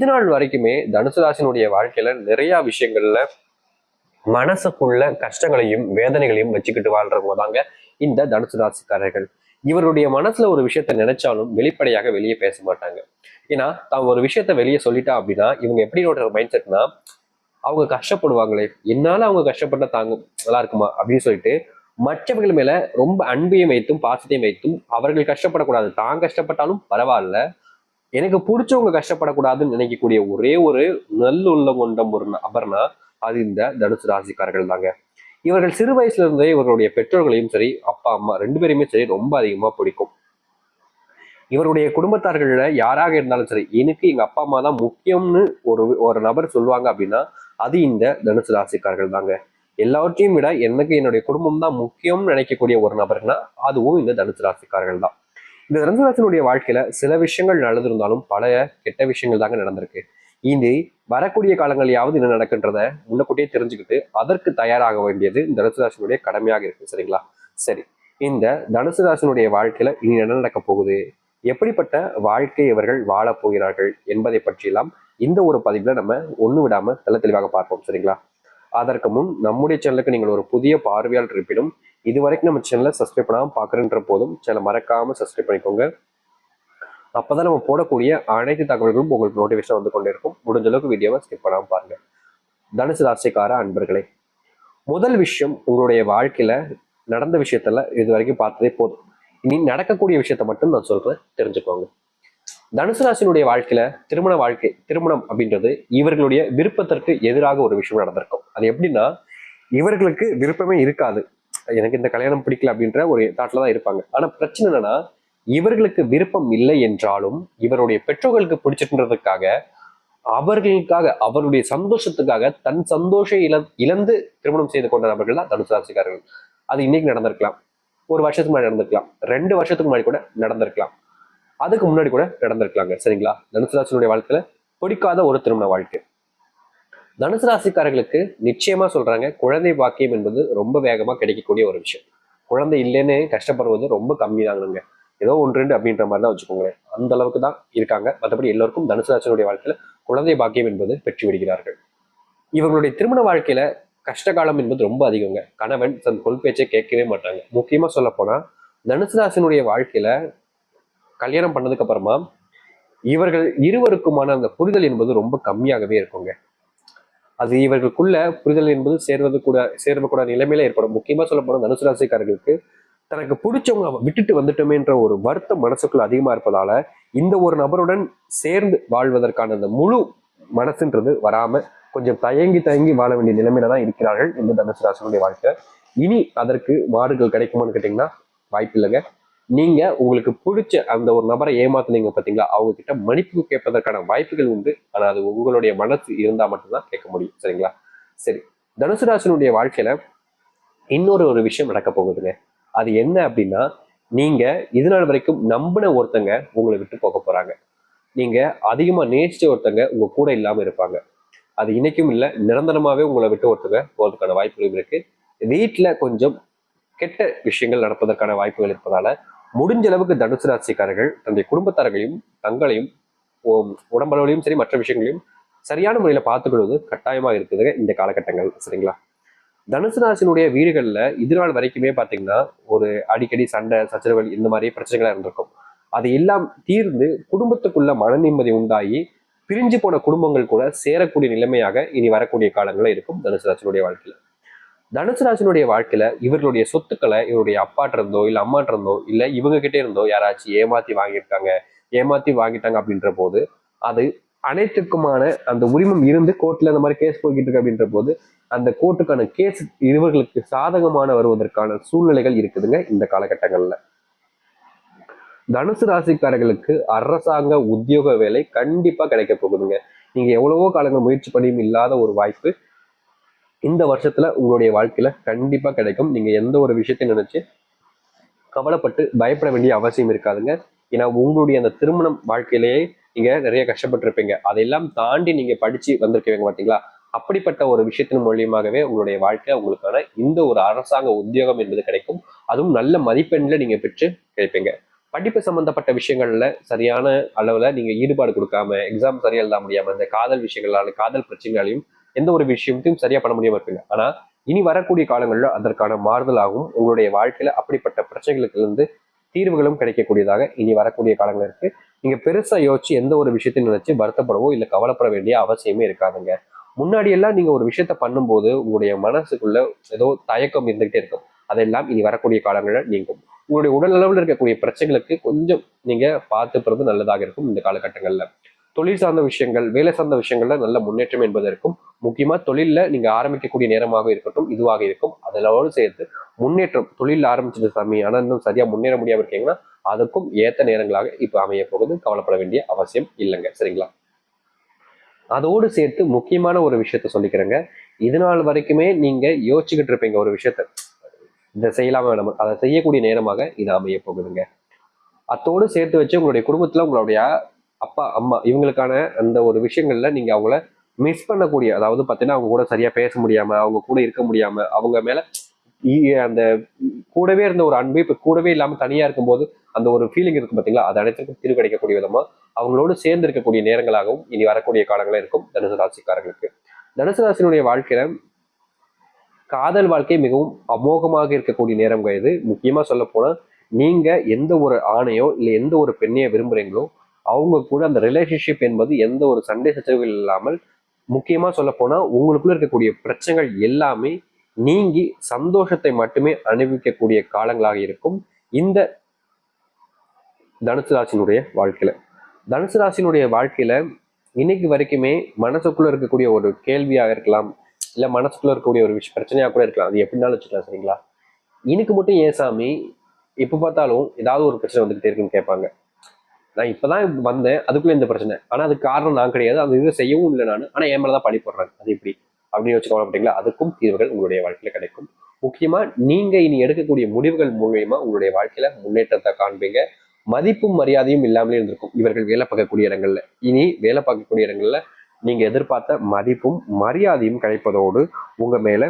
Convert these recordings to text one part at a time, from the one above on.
இது நாள் வரைக்குமே தனுசு ராசினுடைய வாழ்க்கையில நிறைய விஷயங்கள்ல மனசுக்குள்ள கஷ்டங்களையும் வேதனைகளையும் வச்சுக்கிட்டு வாழ்றவங்க தாங்க இந்த தனுசு ராசிக்காரர்கள். இவருடைய மனசுல ஒரு விஷயத்த நினைச்சாலும் வெளிப்படையாக வெளியே பேச மாட்டாங்க. ஏன்னா தான் ஒரு விஷயத்த வெளியே சொல்லிட்டா அப்படின்னா இவங்க எப்படி ஒரு மைண்ட் செட்னா அவங்க கஷ்டப்படுவாங்களே என்னால அவங்க கஷ்டப்பட்ட தாங்க நல்லா இருக்குமா அப்படின்னு சொல்லிட்டு மற்றவர்கள் மேல ரொம்ப அன்பையும் வைத்தும் பாசத்தையும் வைத்தும் அவர்கள் கஷ்டப்படக்கூடாது. தான் கஷ்டப்பட்டாலும் பரவாயில்ல. எனக்கு பிடிச்சவங்க கஷ்டப்படக்கூடாதுன்னு நினைக்கக்கூடிய ஒரே ஒரு நல்லுள்ள கொண்ட ஒரு நபர்னா அது இந்த தனுசு ராசிக்காரர்கள் தாங்க இவர்கள் சிறு வயசுல இருந்தே இவர்களுடைய பெற்றோர்களையும் சரி அப்பா அம்மா ரெண்டு பேருமே சரி ரொம்ப அதிகமா பிடிக்கும். இவருடைய குடும்பத்தார்கள்ல யாராக இருந்தாலும் சரி எனக்கு எங்க அப்பா அம்மா தான் முக்கியம்னு ஒரு ஒரு நபர் சொல்லுவாங்க அப்படின்னா அது இந்த தனுசு ராசிக்காரர்கள் தாங்க எல்லாவற்றையும் விட எனக்கு என்னுடைய குடும்பம் தான் முக்கியம்னு நினைக்கக்கூடிய ஒரு நபர்னா அதுவும் இந்த தனுசு ராசிக்காரர்கள் தான் இந்த தனுசு வாழ்க்கையில சில விஷயங்கள் நடந்திருந்தாலும் பல கெட்ட விஷயங்கள் தாங்க நடந்திருக்கு. இனி வரக்கூடிய காலங்களையாவது என்ன நடக்குன்றத முன்னக்கூட்டியே தெரிஞ்சுக்கிட்டு அதற்கு தயாராக வேண்டியது இந்த தனுசு கடமையாக இருக்கு சரிங்களா? சரி இந்த தனுசு வாழ்க்கையில இனி என்ன நடக்க போகுது? எப்படிப்பட்ட வாழ்க்கை இவர்கள் வாழப் போகிறார்கள் என்பதை பற்றியெல்லாம் இந்த ஒரு பதிவுல நம்ம ஒன்று விடாம தெள்ள தெளிவாக பார்ப்போம் சரிங்களா? அதற்கு முன் நம்முடைய சேனலுக்கு நீங்கள் ஒரு புதிய பார்வையாளர் இருப்பினும் இது வரைக்கும் நம்ம சேனலை சப்ஸ்கிரைப் பண்ணாமல் பார்க்குறன்ற போதும் சேனலை மறக்காம சப்ஸ்கிரைப் பண்ணிக்கோங்க. அப்பதான் நம்ம போடக்கூடிய அனைத்து தகவல்களும் உங்களுக்கு நோட்டிஃபிகேஷன் வந்து கொண்டே இருக்கும். முடிஞ்ச அளவுக்கு வீடியோவை ஸ்கிப் பண்ணாமல் பாருங்க. தனுசு ராசிக்கார அன்பர்களே முதல் விஷயம் உங்களுடைய வாழ்க்கையில நடந்த விஷயத்துல இது வரைக்கும் பார்த்ததே போதும். இனி நடக்கக்கூடிய விஷயத்த மட்டும் நான் சொல்றேன் தெரிஞ்சுக்கோங்க. தனுசு ராசினுடைய வாழ்க்கையில திருமண வாழ்க்கை திருமணம் அப்படின்றது இவர்களுடைய விருப்பத்திற்கு எதிராக ஒரு விஷயம் நடந்திருக்கும். அது எப்படின்னா இவர்களுக்கு விருப்பமே இருக்காது. எனக்கு இந்த கல்யாணம் பிடிக்கல அப்படின்ற ஒரு தாட்டில் தான் இருப்பாங்க. ஆனா பிரச்சனை என்னன்னா இவர்களுக்கு விருப்பம் இல்லை என்றாலும் இவருடைய பெற்றோர்களுக்கு பிடிச்சிட்டுன்றதுக்காக அவர்களுக்காக அவருடைய சந்தோஷத்துக்காக தன் சந்தோஷம் இழ இழந்து திருமணம் செய்து கொண்ட நபர்கள் தான் தனுசு ராசிக்காரர்கள். அது இன்னைக்கு நடந்திருக்கலாம். ஒரு வருஷத்துக்கு முன்னாடி நடந்திருக்கலாம். ரெண்டு வருஷத்துக்கு முன்னாடி கூட நடந்திருக்கலாம். அதுக்கு முன்னாடி கூட நடந்திருக்கலாங்க. சரிங்களா? தனுசு ராசினுடைய வாழ்க்கையில பிடிக்காத ஒரு திருமண வாழ்க்கை. தனுசு ராசிக்காரர்களுக்கு நிச்சயமா சொல்றாங்க குழந்தை பாக்கியம் என்பது ரொம்ப வேகமா கிடைக்கக்கூடிய ஒரு விஷயம். குழந்தை இல்லைன்னு கஷ்டப்படுவது ரொம்ப கம்மி தாங்க ஏதோ ஒன்று ரெண்டு அப்படின்ற மாதிரி தான் வச்சுக்கோங்களேன். அந்த அளவுக்கு தான் இருக்காங்க. மற்றபடி எல்லோருக்கும் தனுசு வாழ்க்கையில் வாழ்க்கையில குழந்தை பாக்கியம் என்பது பெற்று விடுகிறார்கள். இவங்களுடைய திருமண வாழ்க்கையில கஷ்டகாலம் என்பது ரொம்ப அதிகங்க. கணவன் தன் கொள் பேச்சை கேட்கவே மாட்டாங்க. முக்கியமா சொல்ல போனா தனுசராசினுடைய வாழ்க்கையில கல்யாணம் பண்ணதுக்கு அப்புறமா இவர்கள் இருவருக்குமான அந்த புரிதல் என்பது ரொம்ப கம்மியாகவே இருக்குங்க. அது இவர்களுக்குள்ள புரிதல் என்பது சேர்வது கூட சேர்வு கூட நிலைமையில ஏற்படும். முக்கியமா சொல்ல போனால் தனுசு ராசிக்காரர்களுக்கு தனக்கு பிடிச்சவங்க விட்டுட்டு வந்துட்டோமேன்ற ஒரு வருத்தம் மனசுக்குள்ள அதிகமா இருப்பதால இந்த ஒரு நபருடன் சேர்ந்து வாழ்வதற்கான அந்த முழு மனசுன்றது வராம கொஞ்சம் தயங்கி தயங்கி வாழ வேண்டிய நிலைமையில தான் இருக்கிறார்கள் இந்த தனுசு ராசினுடைய வாழ்க்கை. இனி அதற்கு மாறுகள் கிடைக்குமான்னு கேட்டீங்கன்னா வாய்ப்பு இல்லைங்க நீங்க உங்களுக்கு பிடிச்ச அந்த ஒரு நபரை ஏமாத்துனீங்க பாத்தீங்களா? அவங்க கிட்ட மன்னிப்பு கேட்பதற்கான வாய்ப்புகள் உண்டு. ஆனா அது உங்களுடைய மனசு இருந்தா மட்டும்தான் கேட்க முடியும். சரிங்களா? சரி. தனுசு ராசினுடைய வாழ்க்கையில இன்னொரு ஒரு விஷயம் நடக்க போகுதுங்க. அது என்ன அப்படின்னா நீங்க இது நாள் வரைக்கும் நம்பின ஒருத்தங்க உங்களை விட்டு போக போறாங்க. நீங்க அதிகமா நேசிச்ச ஒருத்தங்க உங்க கூட இல்லாம இருப்பாங்க. அது இன்னைக்கும் இல்லை. நிரந்தரமாவே உங்களை விட்டு ஒருத்தங்க போறதுக்கான வாய்ப்புகள் இருக்கு. வீட்டுல கொஞ்சம் கெட்ட விஷயங்கள் நடப்பதற்கான வாய்ப்புகள் இருப்பதால முடிஞ்ச அளவுக்கு தனுசு ராசிக்காரர்கள் தன்னுடைய குடும்பத்தார்களையும் தங்களையும் உடம்பளவுலையும் சரி மற்ற விஷயங்களையும் சரியான முறையில் பார்த்துக்கொள்வது கட்டாயமாக இருக்குதுங்க இந்த காலகட்டங்கள் சரிங்களா? தனுசு ராசினுடைய வீடுகளில் இது வரைக்குமே பார்த்தீங்கன்னா ஒரு அடிக்கடி சண்டை சச்சரவுகள் இந்த மாதிரி பிரச்சனைகளாக இருந்திருக்கும். அது எல்லாம் தீர்ந்து குடும்பத்துக்குள்ள மன நிம்மதி உண்டாகி பிரிஞ்சு போன குடும்பங்கள் கூட சேரக்கூடிய நிலைமையாக இனி வரக்கூடிய காலங்களில் இருக்கும் தனுசு ராசினுடைய வாழ்க்கையில். தனுசு ராசினுடைய வாழ்க்கையில இவர்களுடைய சொத்துக்களை இவருடைய அப்பாட்ட இருந்தோ இல்ல அம்மாட்ட இருந்தோ இல்ல இவங்க கிட்டே இருந்தோ யாராச்சும் ஏமாத்தி வாங்கியிருக்காங்க ஏமாத்தி வாங்கிட்டாங்க அப்படின்ற போது அது அனைத்துக்குமான அந்த உரிமம் இருந்து கோர்ட்ல இந்த மாதிரி கேஸ் போய்கிட்டு இருக்கு அப்படின்ற போது அந்த கோர்ட்டுக்கான கேஸ் இவர்களுக்கு சாதகமான வருவதற்கான சூழ்நிலைகள் இருக்குதுங்க இந்த காலகட்டங்கள்ல. தனுசு ராசிக்காரர்களுக்கு அரசாங்க உத்தியோக வேலை கண்டிப்பா கிடைக்க போகுதுங்க. நீங்க எவ்வளவோ காலங்கள் முயற்சி பண்ணியும் இல்லாத ஒரு வாய்ப்பு இந்த வருஷத்துல உங்களுடைய வாழ்க்கையில கண்டிப்பா கிடைக்கும். நீங்க எந்த ஒரு விஷயத்தையும் நினைச்சு கவலைப்பட்டு பயப்பட வேண்டிய அவசியம் இருக்காதுங்க. ஏன்னா உங்களுடைய அந்த திருமணம் வாழ்க்கையிலேயே நீங்க நிறைய கஷ்டப்பட்டிருப்பீங்க. அதையெல்லாம் தாண்டி நீங்க படிச்சு வந்திருக்கீங்க பாத்தீங்களா? அப்படிப்பட்ட ஒரு விஷயத்தின் மூலியமாகவே உங்களுடைய வாழ்க்கை உங்களுக்கான இந்த ஒரு அரசாங்க உத்தியோகம் என்பது கிடைக்கும். அதுவும் நல்ல மதிப்பெண்ல நீங்க பெற்று கிடைப்பீங்க. படிப்பு சம்பந்தப்பட்ட விஷயங்கள்ல சரியான அளவுல நீங்க ஈடுபாடு கொடுக்காம எக்ஸாம் சரியா எழுத முடியாம இந்த காதல் விஷயங்களால காதல் பிரச்சனைகளையும் எந்த ஒரு விஷயத்தையும் சரியா பண்ண முடியாம இருப்பீங்க. ஆனா இனி வரக்கூடிய காலங்களில் அதற்கான மாறுதலாகவும் உங்களுடைய வாழ்க்கையில அப்படிப்பட்ட பிரச்சனைகளுக்கு இருந்து தீர்வுகளும் கிடைக்கக்கூடியதாக இனி வரக்கூடிய காலங்கள் இருக்கு. நீங்க பெருசா யோசிச்சு எந்த ஒரு விஷயத்தையும் நினைச்சு வருத்தப்படவோ இல்லை கவலைப்பட வேண்டிய அவசியமே இருக்காதுங்க. முன்னாடி எல்லாம் நீங்க ஒரு விஷயத்த பண்ணும்போது உங்களுடைய மனசுக்குள்ள ஏதோ தயக்கம் இருந்துகிட்டே இருக்கும். அதெல்லாம் இனி வரக்கூடிய காலங்களில் நீங்கும். உங்களுடைய உடல் அளவில் இருக்கக்கூடிய பிரச்சனைகளுக்கு கொஞ்சம் நீங்க பார்த்துக்கிறது நல்லதாக இருக்கும் இந்த காலகட்டங்கள்ல. தொழில் சார்ந்த விஷயங்கள் வேலை சார்ந்த விஷயங்கள்ல நல்ல முன்னேற்றம் என்பது இருக்கும். முக்கியமா தொழில்ல நீங்க ஆரம்பிக்கக்கூடிய நேரமாக இருக்கட்டும் இதுவாக இருக்கும். அதோடு சேர்த்து முன்னேற்றம் தொழில் ஆரம்பிச்சது சாமி ஆனா இன்னும் சரியா முன்னேற முடியாம இருக்கீங்கன்னா அதுக்கும் ஏத்த நேரங்களாக இப்ப அமைய போகுது. கவலைப்பட வேண்டிய அவசியம் இல்லைங்க. சரிங்களா? அதோடு சேர்த்து முக்கியமான ஒரு விஷயத்த சொல்லிக்கிறேங்க. இது நாள் வரைக்குமே நீங்க யோசிச்சுக்கிட்டு இருப்பீங்க ஒரு விஷயத்த. இதை செய்யலாமா வேணாமா? அதை செய்யக்கூடிய நேரமாக இது அமைய போகுதுங்க. அத்தோடு சேர்த்து வச்சு உங்களுடைய குடும்பத்துல உங்களுடைய அப்பா அம்மா இவங்களுக்கான அந்த ஒரு விஷயங்கள்ல நீங்க அவங்கள மிஸ் பண்ணக்கூடிய அதாவது பார்த்தீங்கன்னா அவங்க கூட சரியா பேச முடியாம அவங்க கூட இருக்க முடியாம அவங்க மேல அந்த கூடவே இருந்த ஒரு அன்பு இப்ப கூடவே இல்லாம தனியா இருக்கும்போது அந்த ஒரு ஃபீலிங் இருக்கும் பார்த்தீங்களா அது அனைத்துக்கும் தீர்வு கிடைக்கக்கூடிய விதமா அவங்களோடு சேர்ந்து இருக்கக்கூடிய நேரங்களாகவும் இனி வரக்கூடிய காலங்களாக இருக்கும் தனுசு ராசிக்காரர்களுக்கு. தனுசு ராசினுடைய வாழ்க்கையில காதல் வாழ்க்கை மிகவும் அமோகமாக இருக்கக்கூடிய நேரம் இது. முக்கியமா சொல்ல போனா நீங்க எந்த ஒரு ஆணையோ இல்லை எந்த ஒரு பெண்ணையோ விரும்புறீங்களோ அவங்க கூட அந்த ரிலேஷன்ஷிப் என்பது எந்த ஒரு சண்டை சச்சரவுகள் இல்லாமல் முக்கியமாக சொல்ல போனா உங்களுக்குள்ள இருக்கக்கூடிய பிரச்சனைகள் எல்லாமே நீங்கி சந்தோஷத்தை மட்டுமே அனுபவிக்கக்கூடிய காலங்களாக இருக்கும் இந்த தனுசு ராசினுடைய வாழ்க்கையில. தனுசு ராசினுடைய வாழ்க்கையில இன்னைக்கு வரைக்குமே மனசுக்குள்ள இருக்கக்கூடிய ஒரு கேள்வியாக இருக்கலாம் இல்லை மனசுக்குள்ள இருக்கக்கூடிய ஒரு விஷயம் பிரச்சனையாக கூட இருக்கலாம். அது எப்படினாலும் வச்சுக்கலாம் சரிங்களா? இன்னைக்கு மட்டும் ஏன் சாமி? எப்ப பார்த்தாலும் ஏதாவது ஒரு பிரச்சனை வந்துகிட்டே இருக்குன்னு கேட்பாங்க. நான் இப்போ தான் வந்தேன். அதுக்குள்ளே இந்த பிரச்சனை. ஆனால் அதுக்கு காரணம் நான் கிடையாது. அது இது செய்யவும் இல்லை நான். ஆனால் என் மேலதான் பழி போடுறாங்க. அது எப்படி? அப்படின்னு வச்சுக்கோங்க அப்படிங்களா? அதுக்கும் தீர்வுகள் உங்களுடைய வாழ்க்கையில் கிடைக்கும். முக்கியமாக நீங்கள் இனி எடுக்கக்கூடிய முடிவுகள் மூலயமா உங்களுடைய வாழ்க்கையில் முன்னேற்றத்தை காண்பீங்க. மதிப்பும் மரியாதையும் இல்லாமலே இருந்திருக்கும். இவர்கள் வேலை பார்க்கக்கூடிய இடங்கள்ல. இனி வேலை பார்க்கக்கூடிய இடங்கள்ல நீங்க எதிர்பார்த்த மதிப்பும் மரியாதையும் கிடைப்பதோடு உங்க மேல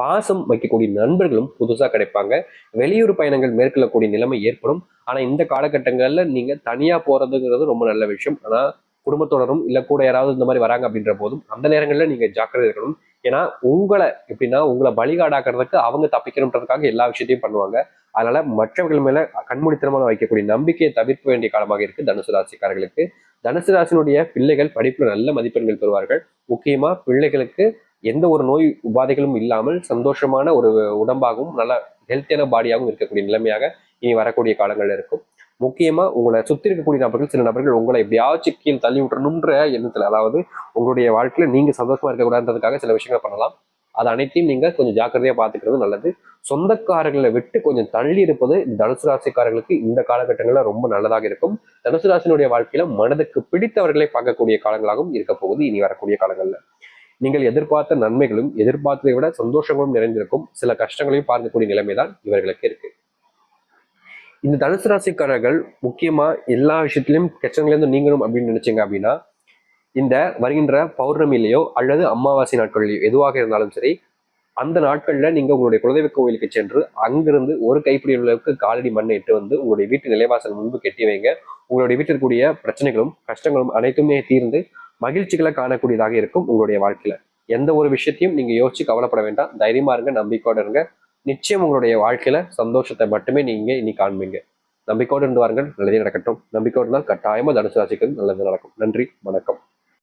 பாசம் வைக்கக்கூடிய நண்பர்களும் புதுசாக கிடைப்பாங்க. வெளியூர் பயணங்கள் மேற்கொள்ளக்கூடிய நிலைமை ஏற்படும். ஆனால் இந்த காலகட்டங்களில் நீங்கள் தனியாக போகிறதுங்கிறது ரொம்ப நல்ல விஷயம். ஆனால் குடும்பத்தோடரும் இல்லை கூட யாராவது இந்த மாதிரி வராங்க அப்படின்ற போதும் அந்த நேரங்களில் நீங்கள் ஜாக்கிரதை இருக்கணும். ஏன்னா உங்களை எப்படின்னா உங்களை பலிகாடாக்குறதுக்கு அவங்க தப்பிக்கணுன்றதுக்காக எல்லா விஷயத்தையும் பண்ணுவாங்க. அதனால மற்றவர்கள் மேல கண்மூடித்தனமாக வைக்கக்கூடிய நம்பிக்கையை தவிர்க்க வேண்டிய காலமாக இருக்கு தனுசு ராசிக்காரர்களுக்கு. தனுசு ராசினுடைய பிள்ளைகள் படிப்புல நல்ல மதிப்பெண்கள் பெறுவார்கள். முக்கியமா பிள்ளைகளுக்கு எந்த ஒரு நோய் உபாதைகளும் இல்லாமல் சந்தோஷமான ஒரு உடம்பாகவும் நல்ல ஹெல்த்தியான பாடியாகவும் இருக்கக்கூடிய நிலைமையாக இனி வரக்கூடிய காலங்கள் இருக்கும். முக்கியமா உங்களை சுத்தி இருக்கக்கூடிய நபர்கள் சில நபர்கள் உங்களை எப்படியாச்சும் கீழ் தள்ளி விட்டுறணுன்ற எண்ணத்துல அதாவது உங்களுடைய வாழ்க்கையில நீங்க சந்தோஷமா இருக்கக்கூடாதுன்றதுக்காக சில விஷயங்கள் பண்ணலாம். அது அனைத்தையும் நீங்க கொஞ்சம் ஜாக்கிரதையா பாத்துக்கிறது நல்லது. சொந்தக்காரர்களை விட்டு கொஞ்சம் தள்ளி இருப்பது தனுசு ராசிக்காரர்களுக்கு இந்த காலகட்டங்கள்ல ரொம்ப நல்லதாக இருக்கும். தனுசு ராசினுடைய வாழ்க்கையில மனதுக்கு பிடித்தவர்களை பார்க்கக்கூடிய காலங்களாகவும் இருக்க போகுது இனி வரக்கூடிய காலங்கள்ல. நீங்கள் எதிர்பார்த்த நன்மைகளும் எதிர்பார்த்ததை விட சந்தோஷங்களும் நிறைந்திருக்கும். சில கஷ்டங்களையும் பார்க்கக்கூடிய நிலைமைதான் இவர்களுக்கு இருக்கு. இந்த தனுசு ராசிக்காரர்கள் முக்கியமா எல்லா விஷயத்திலும் பிரச்சனையிலிருந்து நீங்கணும் அப்படின்னு நினைச்சீங்க அப்படின்னா இந்த வருகின்ற பௌர்ணமியிலேயோ அல்லது அமாவாசை நாட்கள்லையோ எதுவாக இருந்தாலும் சரி அந்த நாட்கள்ல நீங்க உங்களுடைய குலதெய்வ கோவிலுக்கு சென்று அங்கிருந்து ஒரு கைப்பிடி அளவுக்கு காலடி மண்ணை இட்டு வந்து உங்களுடைய வீட்டு நிலைவாசல் முன்பு கட்டி வைங்க. உங்களுடைய வீட்டிற்குரிய பிரச்சனைகளும் கஷ்டங்களும் அனைத்துமே தீர்ந்து மகிழ்ச்சிகளை காணக்கூடியதாக இருக்கும் உங்களுடைய வாழ்க்கையில. எந்த ஒரு விஷயத்தையும் நீங்க யோசிச்சு கவலைப்பட வேண்டாம். தைரியமா இருங்க நம்பிக்கையோட இருங்க. நிச்சயம் உங்களுடைய வாழ்க்கையில சந்தோஷத்தை மட்டுமே நீங்க இனி காண்பீங்க. நம்பிக்கையோடு இருந்து வாருங்கள். நல்லதே நடக்கட்டும். நம்பிக்கையோடு இருந்தால் கட்டாயமா தனுசு ராசிக்கு நல்லது நடக்கும். நன்றி வணக்கம்.